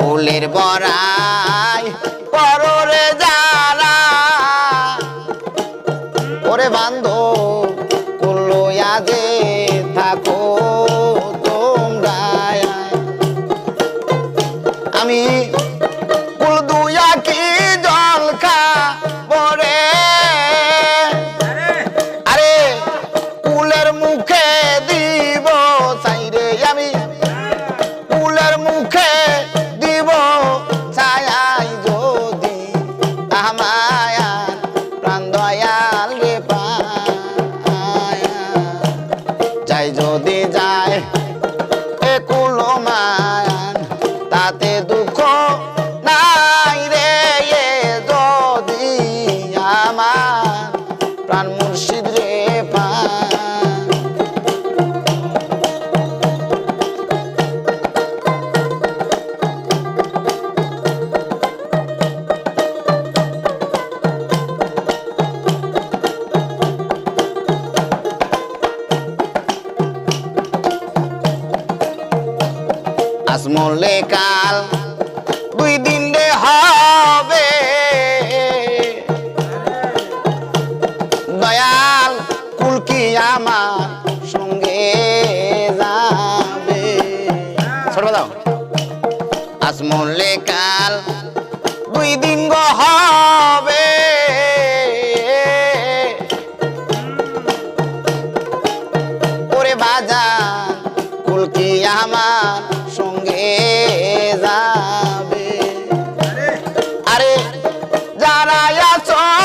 ফুলের বড়াই পররে যারা ওরে বান্ধ কুলইয়া আসমলে কাল, দুই দিন রে হবে। দয়াল কুলকি আমার সঙ্গে যাবে? ছোট দাও আসমলে কাল, দুই দিন গো হবে। ওরে বাজার কুলকি আমার যারা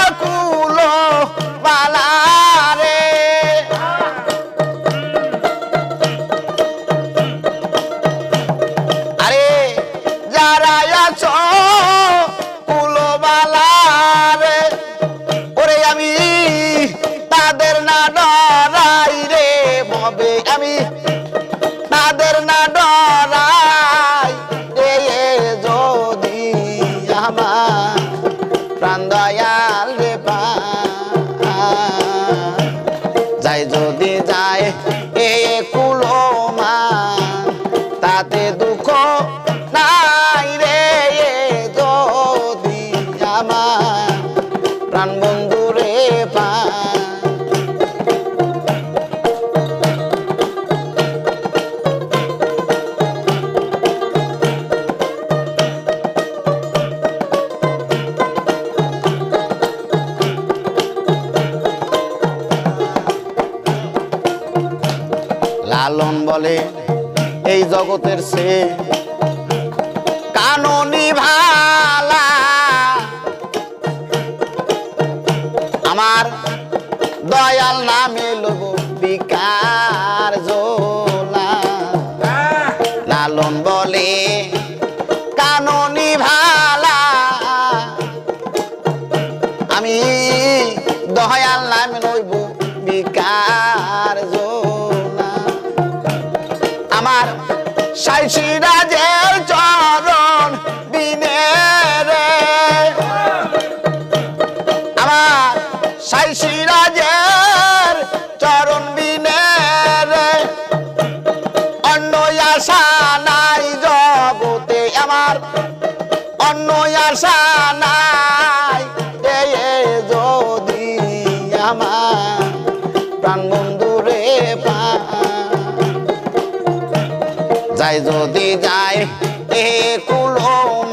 লালন বলে এই জগতের সে কাননি ভালা আমার সাইসি রাজের চরণ বিনে রে। আমার সাইসি রাজের চরণ বিনে রে। অন্য আশা নাই জগতে আমার, অন্য আশা নাই যদি আমার প্রাণ যাই যদি যায় এ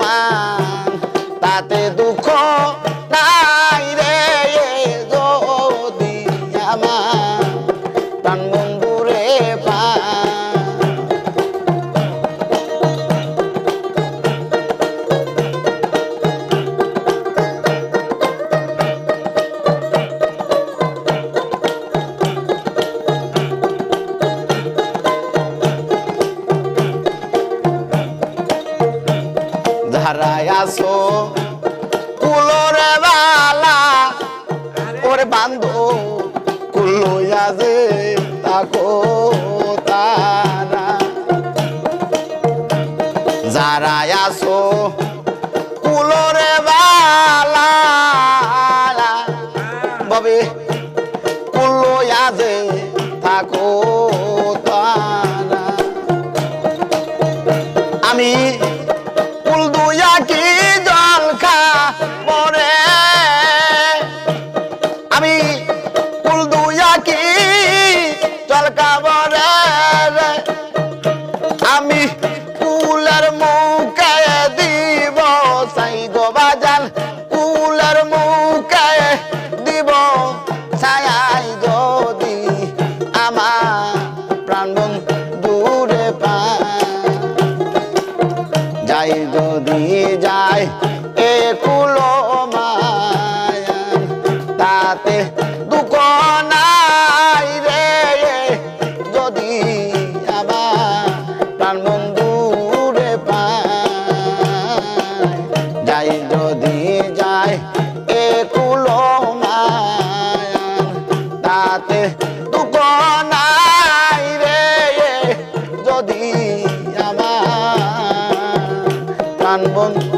মান তাতে দুঃখ নাই। ধারায় আসো কুলোরে বালা, ওরে বান্ধো কুলোয়া যে তাকো তারা। যারা আসো কুলোরে বালা, ববে কুলোয়া যে থাকো তারা। আমি যাই যদি যায়, এ কুলো মায়ান তাতে দুঃখ নাই রে। যদি আবার প্রাণ বন্ধুরে যাই যদি যায়, এ কুলো তাতে প্রাণ বন্ধুরে